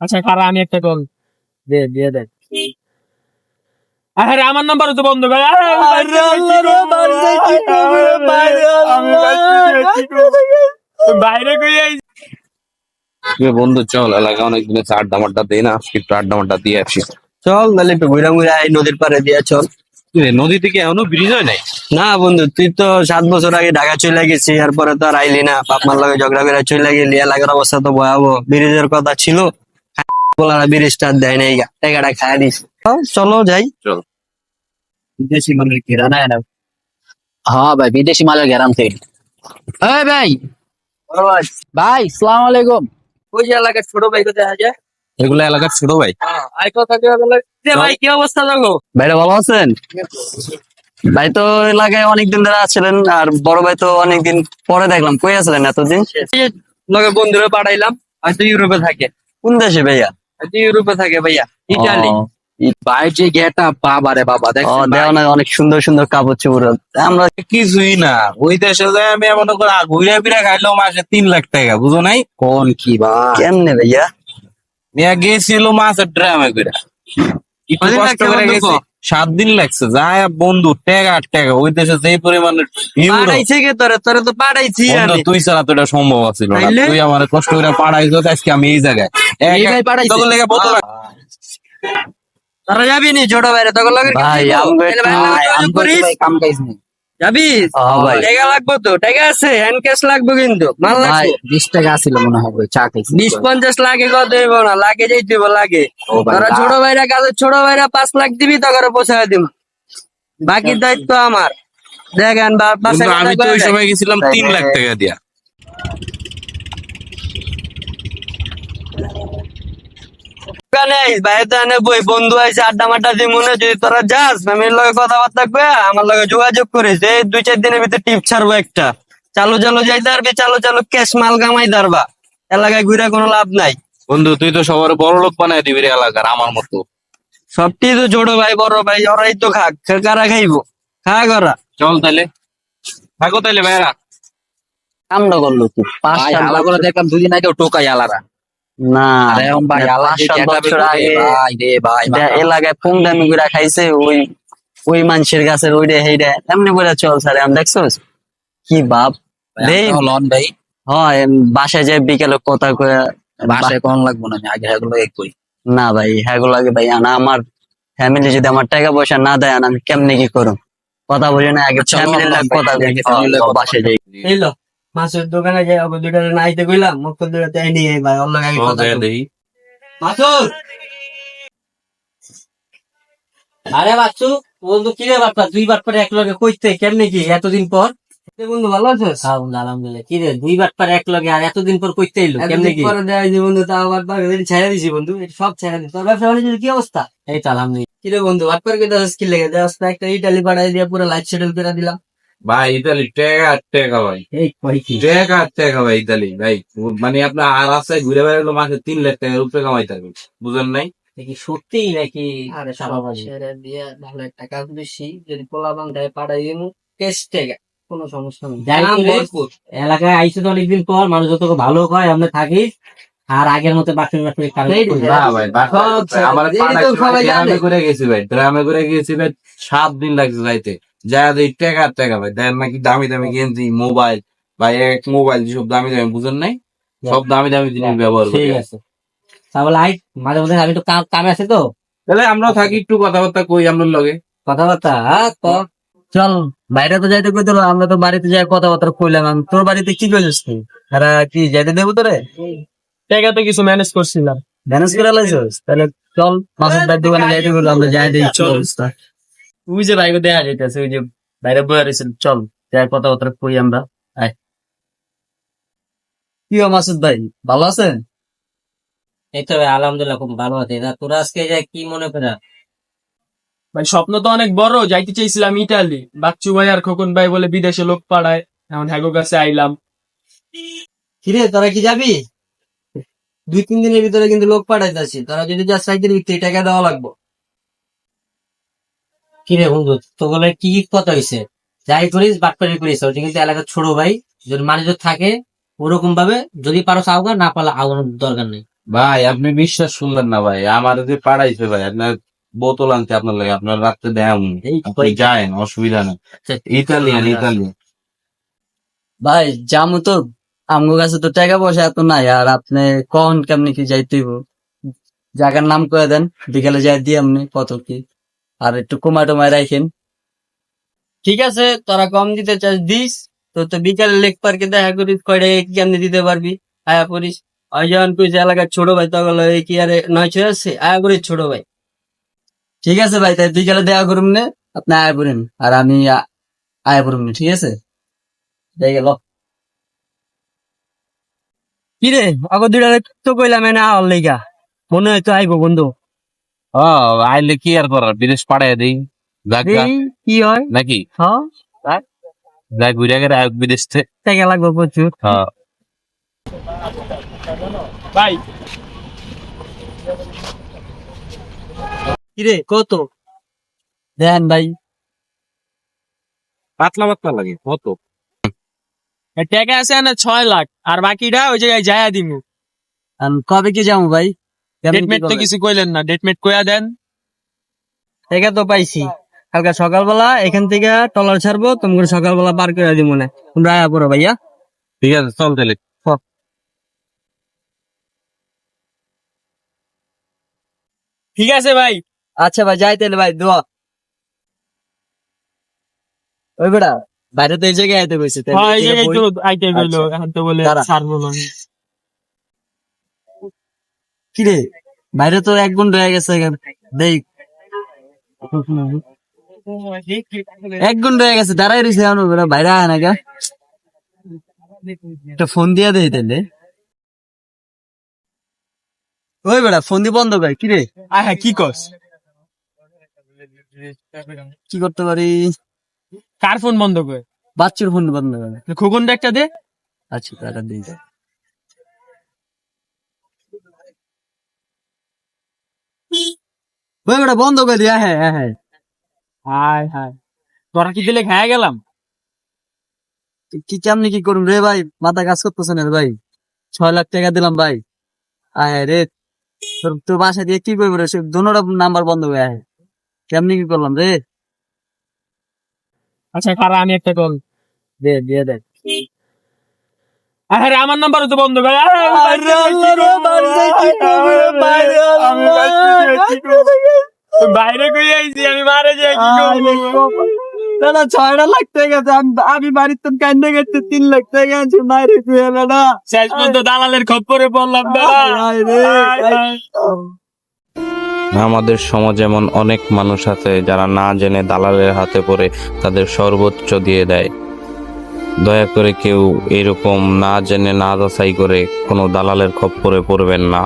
আচ্ছা খারা আমি একটা কল দে দিয়ে দে আরে আমার নাম্বার তো বন্ধ করে বাইরে বন্ধু চল এলাকা অনেক দিনে আড্ডা মাড্ডা দেই না আজকে একটু আড্ডা মাড্ডা দিয়ে আসি চল তাহলে একটু ঘুরা ঘুরা এই নদীর পাড়ে দিয়ে চল নদী থেকে এখনও ব্রিজ হয় নাই না বন্ধু তুই তো সাত বছর আগে ঢাকা চলে গেছি এরপরে তো আর আইলি না বাপ মার লগে ঝগড়া করে চলে গেলি এলাকার অবস্থা তো ভয়াবহ ব্রিজের কথা ছিল বলারা ব্রিজটা দেয় নাই গা টাকাটা খায় দিস চলো যাই। চল। বিদেশি মানুষ কিরানা না হ্যাঁ। ভাই বিদেশি মালের গ্যারাম থেকে এই ভাই। ভাই সালাম আলাইকুম। ওই যে এলাকার ছোট ভাই কোথায় আছে? এগুলো এলাকার ছোট ভাই। আই কথা দিয়ে বলে। যে ভাই কি অবস্থা দেখো? ভাইরা ভালো আছেন? ভাই তো এলাকায় অনেকদিন ধরে আছিলেন আর বড় ভাই তো অনেকদিন পরে দেখলাম। কই আছিলেন এতদিন? বন্ধুরা পাঠাইলাম হয়তো ইউরোপে থাকে। কোন দেশে ভাইয়া? ইউরোপে থাকে ভাইয়া। ইটালি ভাই যে গেটা বাবা রে বাবা ও দেওয়া অনেক সুন্দর সুন্দর কাপড় চোপড়। আমরা কিছুই না। ওই দেশে যায় আমি মনে করে ঘুরে ফিরে খাইলো মাসে তিন লাখ টাকা বুঝো নাই? কোন কি কেমনে ভাইয়া? মেয়া গেছিল মাছের ড্রামে করে। একটু কষ্ট করে বন্ধু গেছি? সাত দিন লাগছে। যায় বন্ধু টেকা আর টাকা। ওই দেশে যে পরিমাণে ইউরো পাঠাইছে কে তোরে? তোরে তো পাঠাইছি তুই ছাড়া তো এটা সম্ভব আছিল তুই আমার কষ্ট করে পাঠাইছো আজকে আমি এই জায়গায়। তারা ভাই পাঠাইছে? তখন লেগে বোতল তোরা যাবি নি ছোট বাইরে তখন লাগে ভাই কাম নেই। যাবি টাকা লাগবে তো টাকা আছে হ্যান্ড ক্যাশ লাগবে কিন্তু মাল লাগবে বিশ টাকা আছিল মনে হয় চা খাইছি বিশ পঞ্চাশ লাগে কত দেব না লাগে যেই দিব লাগে। তোরা ছোট ভাইরা কাজের ছোট ভাইরা পাঁচ লাখ দিবি তো করে পৌঁছায় দিব। বাকি দায়িত্ব আমার। দেখেন বা- আমি তো ওই সময় গেছিলাম তিন লাখ টাকা দিয়া দোকানে আইস, বাইরে তো এনে বই বন্ধু আইসে আড্ডা মাড্ডা দিয়ে মনে যদি তোরা যাস ফ্যামিলির লগে কথাবার্তা কয়ে আমার লগে যোগাযোগ করিস। এই দুই চার দিনের ভিতরে টিপ ছাড়বো একটা। চালু চালু যাইতে পারবি চালু চালু ক্যাশ মাল কামাই দারবা এলাকায় ঘুরে কোনো লাভ নাই। বন্ধু তুই তো সবার বড় লোক বানাই দিবি রে এলাকার আমার মতো। সবটি তো ছোট ভাই বড় ভাই ওরাই তো খাক কারা খাইবো? খা করা চল তাহলে থাকো তাহলে ভাইরা কামটা করল তুই পাঁচ ভাই করে দেখলাম দুদিন আগে টোকাই আলারা না ভাই বছর আগে এলাকায় খাইছে ওই ওই মানুষের গাছের ওইটা হেইটা এমনি করে চল স্যার আমি দেখছোস? কি বাপ। লন ভাই। হয় বাসায় যাই বিকেলে কথা কয়ে বাসায় কোন লাগবো না? আমি আগে এক করি। না ভাই হ্যাঁ লাগে ভাই আনা আমার ফ্যামিলি যদি আমার টাকা পয়সা না দেয় আমি কেমনে কি করুম? কথা বলি না আগে আচ্ছা, ফ্যামিলির কথা বাসায় যাই। মাছের দোকানে যাই ওকে দুইটা নাইতে কইলাম মুখ দুইটা তাই নিয়ে ভাই অন্য আগে কথা। দেখি আরে বাচ্চু বন্ধু কি রে বাপ্পা দুই বাটপার এক লগে কইতে কেমনে কি এতদিন পর? বন্ধু ভালো আছিস? আলহামদুলিল্লাহ কি রে দুই বার পার এক লগে আর এতদিন পর কইতে এলো কেমনে কি? পরে দেয় যে বন্ধু তা আবার বাগের ছেড়ে দিছি বন্ধু সব ছেড়ে দিছি। তোর ব্যবসা বাণিজ্যের কি অবস্থা? এই তো আলহামদুলিল্লাহ। কি রে বন্ধু বাটপার কে দাস কি লেগে? দাস একটা ইটালি পাঠাই দিয়ে পুরো লাইট সেটেল করে দিলাম। ভাই ইতালি টাকা টাকা ভাই। এই কই কি? টাকা ভাই ইতালি। ভাই মানে আপনার আর রাস্তায় ঘুরে বেড়ালো মাসে তিন লাখ টাকার উপরে কামাইতে পারবেন বুঝেন নাই? সত্যি নাকি? আরে সব দিয়ে ভালো একটা কাজ বেশি যদি পোলা বান্ধায় পাঠাই দিমু কেস টেকা কোনো সমস্যা নেই। যাই দাম করে- ভরপুর। এলাকায় আইসে তো অনেকদিন পর মানুষ যত ভালো কয় আমরা থাকি আর আগের মতো কারণ জানে। ড্রামে করে। গেছি ভাই ড্রামে করে গেছি ভাই সাত দিন লাগছে যাইতে। যা দিই টাকা আর টাকা ভাই দেন নাকি দামি দামি গেঞ্জি মোবাইল ভাই এক মোবাইল সব দামি দামি বুঝেন নাই? সব দামি দামি জিনিস ব্যবহার করি। ঠিক আছে। তাহলে আই মাঝে মধ্যে আমি তো কাম- কামে আছে তো। তাহলে আমরা থাকি একটু কথাবার্তা কই আপনার লগে। কথাবার্তা হ্যাঁ চল বাইরে তো যাইতে কই তোর? আমরা তো বাড়িতে যাই কথাবার্তা কইলাম। আমি তোর বাড়িতে কি কইছিস তুই? আরে কি যাইতে দেবো তোরে? টাকা তো কিছু ম্যানেজ করছিলাম। ম্যানেজ করে লাইছিস? তাহলে চল মাসুদ ভাই দোকানে যাইতে কইলো আমরা যাই দেই চল তুই যে ভাইকে দেখা যাইতেছে ওই যে বাইরে বয়ে রয়েছিল চল যাই কথাবার্তা কই আমরা? আয়। কি মাসুদ ভাই ভালো আছেন? এই তো ভাই, আলহামদুলিল্লাহ খুব ভালো আছে। তোরা আজকে যে কি মনে করে? ভাই স্বপ্ন তো অনেক বড় যাইতে চাইছিলাম ইটালি বাচ্চু ভাই আর খোকন ভাই বলে বিদেশে লোক পাড়ায় এখন হ্যাগো কাছে আইলাম। কিরে তোরা কি যাবি? দুই তিন দিনের ভিতরে কিন্তু লোক পাঠাইতেছি। তোরা যদি যা সাইকেল ভিত্তি টাকা দেওয়া লাগবে। কি রে বন্ধু তোগুলো কি কি কথা হয়েছে যাই করিস বাটপারি করিস। ওটা কিন্তু এলাকার ছোট ভাই যদি মানুষ থাকে ওরকম ভাবে যদি পারো আওগা না পারলে আগানোর দরকার নেই। ভাই আপনি বিশ্বাস শুনলেন না ভাই। আমার যে পাড়াইছে ভাই আপনার বোতল আনতে আপনার লাগে আপনার রাত্রে দেয় আপনি অসুবিধা নেই। ইতালিয়ান ইতালিয়ান ভাই জামু তো। আমগো কাছে তো টাকা পয়সা এত নাই আর আপনি কখন কেমনি কি যাইতেইব? জায়গার নাম করে দেন বিকালে যাই দিয়ে আপনি কত কি। আর একটু কমায় টমায় রাখেন ঠিক আছে, তোরা কম দিতে চাস, দিস। তো তো বিকালে লেক পার্কে দেখা করিস, কয়টা কি কেমনি দিতে পারবি, আয়া করিস। যখন কইছে, এলাকার ছোট ভাই তখন কি আরে নয় ছয় আছে, আয়া করিস ছোট ভাই। ঠিক আছে ভাই, তাই বিকালে দেখা করুন নে, আপনি আয়া করেন, আর আমি আয়া করুন ঠিক আছে? যাই গেল কিরে, আগো দুইটা তো কইলাম আওয়ার লেগা, মনে হয় তো আইবো বন্ধু। ও আইলে কি আর করার? বিদেশ পাড়াই দিই। কি হয়? নাকি? হ্যাঁ। যাক। ঘুরে গেলে আয়োগ বিদেশ থেকে লাগবে প্রচুর। হ্যাঁ। ভাই। কিরে কত? দেন ভাই। পাতলা পাতলা লাগে কত? টাকা আছে না ছয় লাখ। আর বাকিটা ওই জায়গায় যায়া দিমু। কবে কি যাব ভাই? ডেটমেট তো কিছু কইলেন না। ডেটমেট কইয়া দেন। তো পাইছি। কালকে সকালবেলা এখান থেকে টলার ছাড়বো তোমাকে সকালবেলা পার করে দিব তোমরা আয়া পড়ো ভাইয়া। ঠিক আছে চল তাহলে। ঠিক আছে ভাই। আচ্ছা ভাই যাই তাহলে ভাই দোয়া। ওই বেড়া বাইরে তো এই জায়গায় আইতে কইছে হ্যাঁ এই জায়গায় তো আইতে গেলো আচ্ছা। এখন তো বলে ছাড়বো না। কিরে? বাইরে তো এক ঘণ্টা হয়ে গেছে দেখ। এক ঘণ্টা হয়ে গেছে দাঁড়াই রয়েছে বেড়া বাইরে আয় না একটা ফোন দিয়া দেই তাহলে ওই বেড়া ফোন দিয়ে বন্ধ কর কিরে? আয় হ্যাঁ কি কস কি করতে পারি? কার ফোন বন্ধ করে? বাচ্চার ফোন বন্ধ করে। খোকনটা একটা দে। আচ্ছা তারা দিয়ে যায় ওই বন্ধ করে দিয়া হ্যাঁ হ্যাঁ হ্যাঁ হায়। হায় তোরা কি দিলে খায়া গেলাম? কি কেমনি কি করুন রে ভাই? মাথা কাজ করতেছে না ভাই। ছয় লাখ টাকা দিলাম ভাই। আয় রে। তোর তোর বাসা দিয়ে কি করব রে? সে দোনোটা নাম্বার বন্ধ হয়ে আয় কেমনি কি করলাম রে? আচ্ছা আমি একটা কল দে দিয়ে দেখ আরে আমার নাম্বার তো বন্ধ করে আরে, আরে আল্লাহ রে, বাড়িতে কি করব রে, বাইরে আমি আল্লাহ। বাইরে কই আইছি? আমি মারে যাই কি করব? না না ছয়টা লাখ টাকা আমি আমি বাড়ির তো কান্দে গেছে তিন লাখ টাকা আছে মায়ের তুই না? শেষ পর্যন্ত দালালের খপ্পরে পড়লাম। আমাদের সমাজে এমন অনেক মানুষ আছে যারা না জেনে দালালের হাতে পড়ে তাদের সর্বোচ্চ দিয়ে দেয়। দয়া করে কেউ এরকম না জেনে না যাচাই করে কোনো দালালের খপ্পরে পড়বেন না।